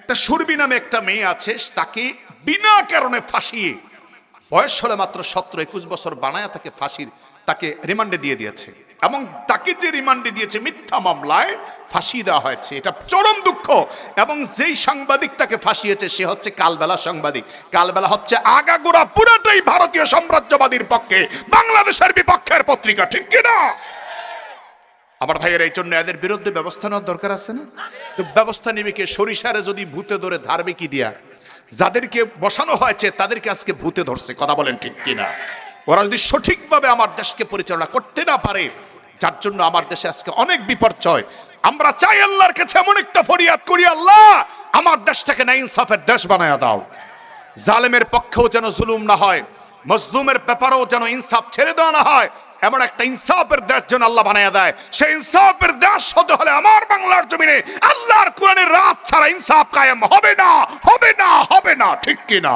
একটা সুরবি নামে একটা মেয়ে আছে, তাকে বিনা কারণে ফাঁসিয়ে, বয়স হলে মাত্র সতেরো একুশ বছর বানায় তাকে ফাঁসির, তাকে রিমান্ডে দিয়ে দিয়েছে। এবং তাকে যে রিমান্ডে দিয়েছে মিথ্যা মামলায় ফাঁসি দেওয়া হয়েছে। এটা চরম দুঃখ। এবং যেই সাংবাদিক তাকে ফাঁসিয়েছে, সে হচ্ছে কালবেলা সাংবাদিক। কালবেলা হচ্ছে আগাগোড়া পুরোটাই ভারতীয় সাম্রাজ্যবাদীর পক্ষে। বাংলাদেশের বিপক্ষের পত্রিকা, ঠিক কিনা? আমার ভাইয়ের, এই জন্য এদের বিরুদ্ধে ব্যবস্থা নেওয়ার দরকার আছে না? তো ব্যবস্থা নিবে কে? সরিষারে যদি ভূতে ধরে ধারবে কি দিয়া? যাদেরকে বসানো হয়েছে, তাদেরকে আজকে ভূতে ধরছে। কথা বলেন ঠিক কিনা? ওরা যদি সঠিকভাবে আমার দেশকে পরিচালনা করতে না পারে, যার জন্য আমার দেশে আজকে অনেক বিপর্যয়। আমরা চাই আল্লাহর কাছে এমন একটা ফরিয়াদ করি, আল্লাহ, আমার দেশটাকে না ইনসাফের দেশ বানায় দাও। জালেমের পক্ষেও যেন জুলুম না হয়, মজলুমের ব্যাপারেও যেন ইনসাফ ছেড়ে দেওয়া না হয় এমন একটা ইনসাফের দেশ যেন আল্লাহ বানায় দেয়। সেই ইনসাফের দেশ হতে হলে আমার বাংলার জমিনে আল্লাহর কোরআনের রাত ছাড়া ইনসাফ কায়েম হবে না হবে না হবে না, ঠিক কি না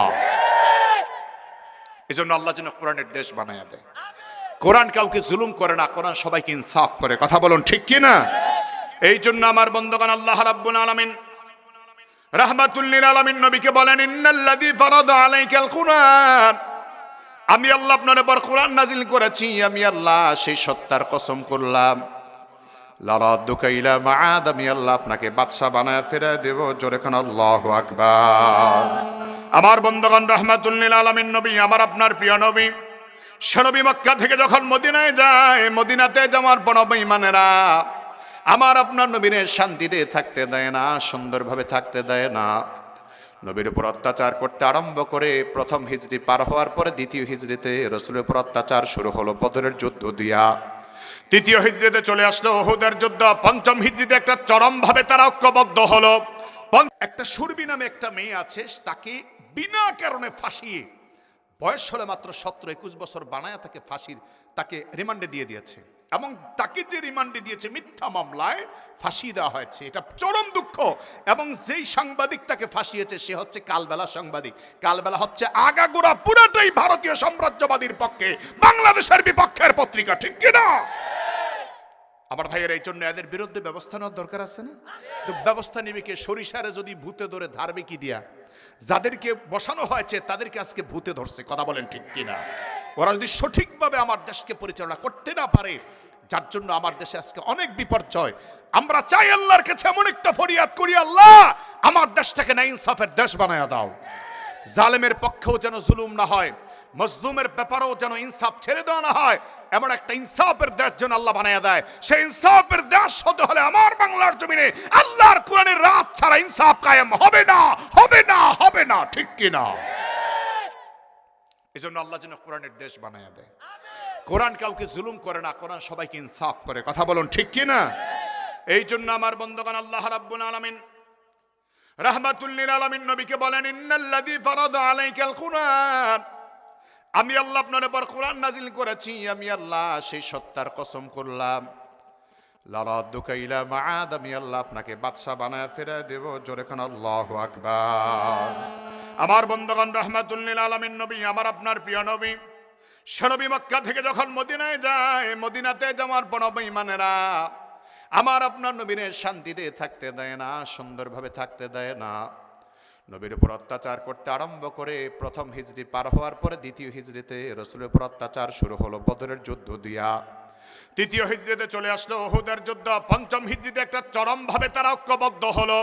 এই জন্য আল্লাহ যেন কোরআনের দেশ বানায় দেয়। কোরআন কাউকে জুলুম করে না, কোরআন সবাইকে ইনসাফ করে। কথা বলুন, ঠিক কি না এই জন্য আমার বন্ধগান আল্লাহ রাব্বুল আলামিন রাহমাতুল্লিল আলামিন নবীকে বলেন, ইন্নাল্লাযী ফারাদা আলাইকাল কুরআন। আমি আল্লাহ আপনার উপর কোরআন নাজিল করেছি, আমি আল্লাহ সেই সত্তার কসম করলাম। লারাদ্দুকা ইলা মাআদ, আমি আল্লাহ আপনাকে বাদশা বানায় ফিরে দেব জোরে খান আল্লাহু আকবার। আমার বন্ধগণ, রাহমাতুল্লিল আলামিন নবী, আমার আপনার প্রিয় নবী সনবী মক্কা থেকে যখন মদিনায় যায়, মদিনাতে যাওয়ার পর ইমানেরা আমার আপনার নবীরে শান্তিতে থাকতে দেয় না, সুন্দরভাবে থাকতে দেয় না। নবীর উপর অত্যাচার করতে আরম্ভ করে প্রথম হিজড়ি পার হওয়ার পরে দ্বিতীয় হিজড়িতে রসুলের উপর অত্যাচার শুরু হলো বদরের যুদ্ধ দিয়া। তৃতীয় হিজড়িতে চলে আসলো ওহুদের যুদ্ধ। পঞ্চম হিজড়িতে একটা চরমভাবে তারা ঐক্যবদ্ধ হলো। একটা সুরবি নামে একটা মেয়ে আছে, তাকে বিনা কারণে ফাঁসিয়ে বয়স হলে মাত্র সতেরো একুশ বছর বানায়া তাকে ফাঁসির, তাকে রিমান্ডে দিয়ে দিয়েছে। এবং তাকে যে রিমান্ডে দিয়েছে মিথ্যা মামলায় ফাঁসি দেওয়া হয়েছে। এটা চরম দুঃখ। এবং যেই সাংবাদিক তাকে ফাঁসিয়েছে, সে হচ্ছে কালবেলা সাংবাদিক। কালবেলা হচ্ছে আগাগোড়া পুরোটাই ভারতীয় সাম্রাজ্যবাদীর পক্ষে। বাংলাদেশের বিপক্ষের পত্রিকা, ঠিক কিনা? আমার ভাইয়ের এই জন্য এদের বিরুদ্ধে ব্যবস্থা নেওয়ার দরকার আছে না? তো ব্যবস্থা নিবে কে? সরিষারে যদি ভূতে ধরে ধারবে কি দিয়া? যাদেরকে বসানো হয়েছে তাদেরকে আজকে ভূতে ধরছে, কথা বলেন ঠিক কিনা? ওরা যদি সঠিকভাবে আমার দেশকে পরিচালনা করতে না পারে, যার জন্য আমার দেশে আজকে অনেক বিপর্যয়। আমরা চাই আল্লাহর কাছে এমন একটা ফরিয়াদ করি, আল্লাহ, আমার দেশটাকে না ইনসাফের দেশ বানায় দাও। জালেমের পক্ষেও যেন জুলুম না হয়, মজলুমের ব্যাপারেও যেন ইনসাফ ছেড়ে দেওয়া না হয় এমন একটা ইনসাফের দেশ যেন আল্লাহ বানায় দেয়। সেই ইনসাফের দেশ হতে হলে আমার বাংলার জমিনে আল্লাহর কোরআনের রাত ছাড়া ইনসাফ কায়েম হবে না হবে না হবে না, ঠিক কি না এই জন্য আল্লাহ যেন কোরআনের দেশ বানায় দেয়। কোরআন কাউকে জুলুম করে না, কোরআন সবাইকে ইনসাফ করে। কথা বলুন, ঠিক কি না এই জন্য আমার বন্ধগান আল্লাহ রাব্বুল আলামিন রাহমাতুল্লিল আলামিন নবীকে বলেন, ইন্নাল্লাযী ফারাদা আলাইকাল কুরআন। আমি আল্লাহ আপনার উপর কোরআন নাজিল করেছি, আমি আল্লাহ সেই সত্তার কসম করলাম। লারাদ্দুকা ইলা মাআদ, আমি আল্লাহ আপনাকে বাদশা বানায় ফিরে দেব জোরে খান আল্লাহু আকবার। আমার বন্ধগণ, রাহমাতুল্লিল আলামিন নবী, আমার আপনার প্রিয় নবী, সনবী মক্কা থেকে যখন মদিনায় যায়, মদিনাতে যাওয়ার পর ইমানেরা আমার আপনার নবীনের শান্তিতে থাকতে দেয় না, সুন্দরভাবে থাকতে দেয় না। নবীর উপর অত্যাচার করতে আরম্ভ করে প্রথম হিজড়ি পার হওয়ার পরে দ্বিতীয় হিজড়িতে রসুলের উপর অত্যাচার শুরু হলো বদরের যুদ্ধ দিয়া। তৃতীয় হিজড়িতে চলে আসলো ওহুদের যুদ্ধ। পঞ্চম হিজড়িতে একটা চরম ভাবে তারা ঐক্যবদ্ধ হলো।